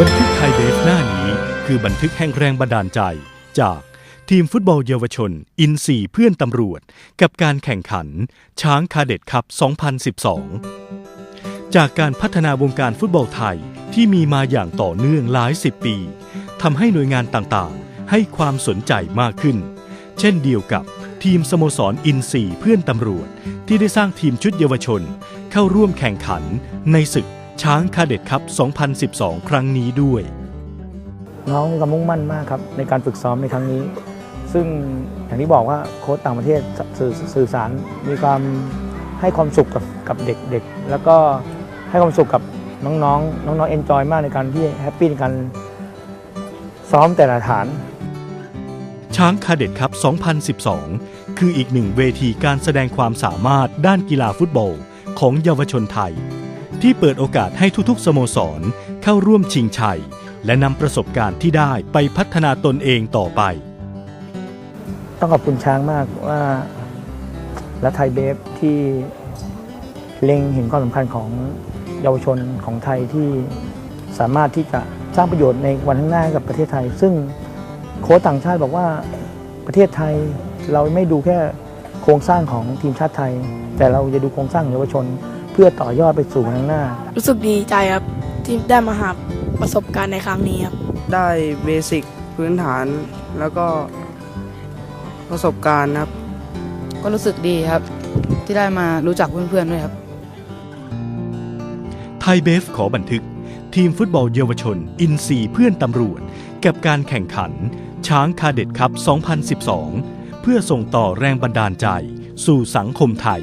บันทึกไทยเบฟหน้านี้ คือบันทึกแห่งแรงบันดาลใจ จากทีมฟุตบอลเยาวชน อินซีเพื่อนตำรวจ กับการแข่งขัน ช้างคาเด็ดคัพ 2012 จากการพัฒนาวงการฟุตบอลไทยที่มีมาอย่างต่อเนื่องหลายสิบปีทำให้หน่วยงานต่างๆ ให้ความสนใจมากขึ้น เช่นเดียวกับทีมสโมสรอินซีเพื่อนตำรวจ ที่ได้สร้างทีมชุดเยาวชน เข้าร่วมแข่งขันในศึก ช้างคาเด็ดคัพ2012 ครั้งนี้ด้วย น้องมีความมุ่งมั่นมากครับ ในการฝึกซ้อมในครั้งนี้ ซึ่งอย่างที่บอกว่าโค้ชต่างประเทศสื่อสื่อสารมีความให้ความสุขกับกับเด็กๆ แล้วก็ให้ความสุขกับน้องๆ น้องๆเอนจอยมากในการที่แฮปปี้ในการซ้อมแต่ละฐานช้างคาเด็ดคัพ2012 คืออีกหนึ่งเวทีการแสดงความสามารถด้านกีฬาฟุตบอล ของเยาวชนไทย ที่เปิดโอกาสให้ทุกๆ สโมสรเข้าร่วมชิงชัย และนำประสบการณ์ที่ได้ไปพัฒนาตนเองต่อไป ต้องขอบคุณช้างมากว่าและไทยเบฟที่เล็งเห็นความสำคัญของเยาวชนของไทยที่สามารถที่จะสร้างประโยชน์ในวันข้างหน้ากับประเทศไทย ซึ่งโค้ชต่างชาติบอกว่าประเทศไทยเราไม่ดูแค่โครงสร้างของทีมชาติไทย แต่เราจะดูโครงสร้างเยาวชน เพื่อต่อยอดไปสู่วันข้างหน้า รู้สึกดีใจครับ ที่ได้มาหาประสบการณ์ในครั้งนี้ครับ ได้เบสิกพื้นฐานแล้วก็ประสบการณ์ครับ ก็รู้สึกดีครับ ที่ได้มารู้จักเพื่อนๆด้วยครับ ไทยเบฟขอบันทึก ทีมฟุตบอลเยาวชน อินซีเพื่อนตำรวจ กับการแข่งขัน ช้างคาเด็ดคัพ 2012 เพื่อส่งต่อแรงบันดาลใจ สู่สังคมไทย